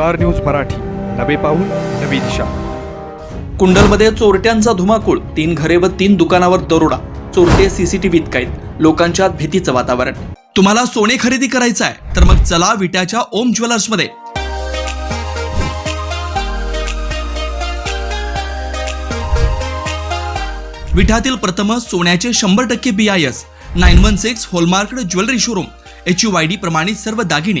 Star news Marathi. नवे पाऊल नवी दिशा. कुंडलमध्ये चोरट्यांचा धुमाकूळ तीन घरे व तीन दुकानावर दरोडा. चोरटे सीसीटीव्हीत कैद लोकांच्या भीतीचं वातावरण. तुम्हाला सोने खरेदी करायचं आहे तर मग चला विट्याच्या ओम ज्वेलर्समध्ये. विठातील प्रथम सोन्याचे शंभर टक्के B I S nine one six hallmark jewellery showroom. H U Y D प्रमाणित सर्व दागिने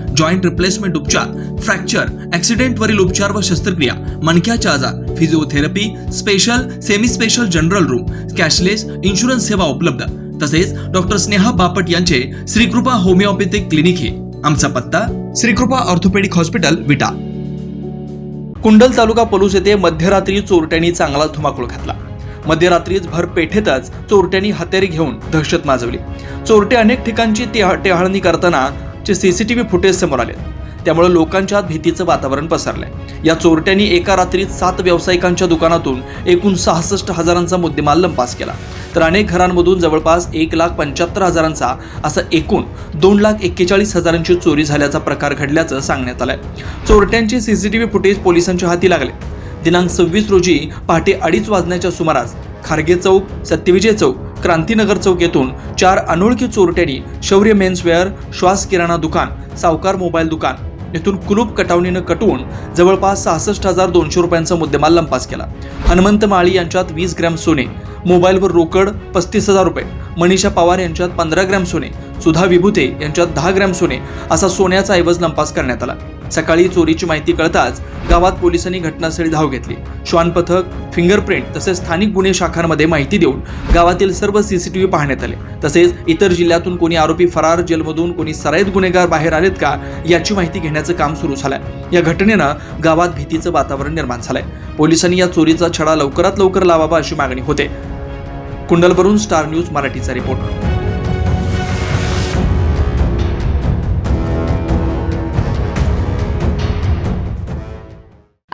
जॉईंट रिप्लेसमेंट उपचार फ्रॅक्चर ऍक्सिडेंटवरील उपचार व शस्त्रक्रिया मणक्याचे आजार physiotherapy special semi special general room cashless insurance सेवा उपलब्ध. तसेच डॉक्टर स्नेहा बापट यांचे श्रीकृपा होमिओपॅथिक क्लिनिक हे. आमचा पत्ता श्रीकृपा ऑर्थोपेडिक हॉस्पिटल विटा. कुंडल तालुका पलूस येथे मध्यरात्री चोरट्यांनी चांगला धुमाकूळ घातला. मध्यरात्रीच भर पेठेतच चोरट्यांनी हत्यारी घेऊन दहशत माजवली. चोरटे अनेक ठिकाणची टेहाळणी करताना चे सीसीटीव्ही फुटेज समोर आले त्यामुळे लोकांच्या भीतीचं वातावरण पसरलंय. या चोरट्यांनी एका रात्रीत सात व्यावसायिकांच्या दुकानातून एकूण सहासष्ट हजारांचा मुद्देमाल लंपास केला. तर अनेक घरांमधून जवळपास एक लाख पंच्याहत्तर हजारांचा असं एकूण दोन लाख एक्केचाळीस हजारांची चोरी झाल्याचा प्रकार घडल्याचं सांगण्यात आलंय. चोरट्यांचे सीसीटीव्ही फुटेज पोलिसांच्या हाती लागले. दिनांक सव्वीस रोजी पहाटे अडीच वाजण्याच्या सुमारास खारगे चौक सत्यविजय चौक क्रांतीनगर चौक येथून चार अनोळखी चोरट्यांनी शौर्य मेन्सवेअर श्वास किराणा दुकान सावकार मोबाईल दुकान येथून कुलूप कटावणीनं कटवून जवळपास सहासष्ट हजार दोनशे रुपयांचा मुद्देमाल लंपास केला. हनुमंत माळी यांच्यात वीस ग्रॅम सोने मोबाईलवर रोकड पस्तीस हजार रुपये मनीषा पवार यांच्यात पंधरा ग्रॅम सोने सुधा विभूते यांच्यात दहा ग्रॅम सोने असा सोन्याचा ऐवज लंपास करण्यात आला. सकाळी चोरीची माहिती कळताच गावात पोलिसांनी घटनास्थळी धाव घेतली. श्वान पथक फिंगरप्रिंट तसेच स्थानिक गुन्हे शाखांमध्ये माहिती देऊन गावातील सर्व सीसीटीव्ही पाहण्यात आले. तसेच इतर जिल्ह्यातून कोणी आरोपी फरार जेलमधून कोणी सराईत गुन्हेगार बाहेर आलेत का याची माहिती घेण्याचं काम सुरू झालंय. या घटनेनं गावात भीतीचं वातावरण निर्माण झालंय. पोलिसांनी या चोरीचा छडा लवकरात लवकर लावावा अशी मागणी होते. कुंडलवरून स्टार न्यूज मराठीचा रिपोर्ट.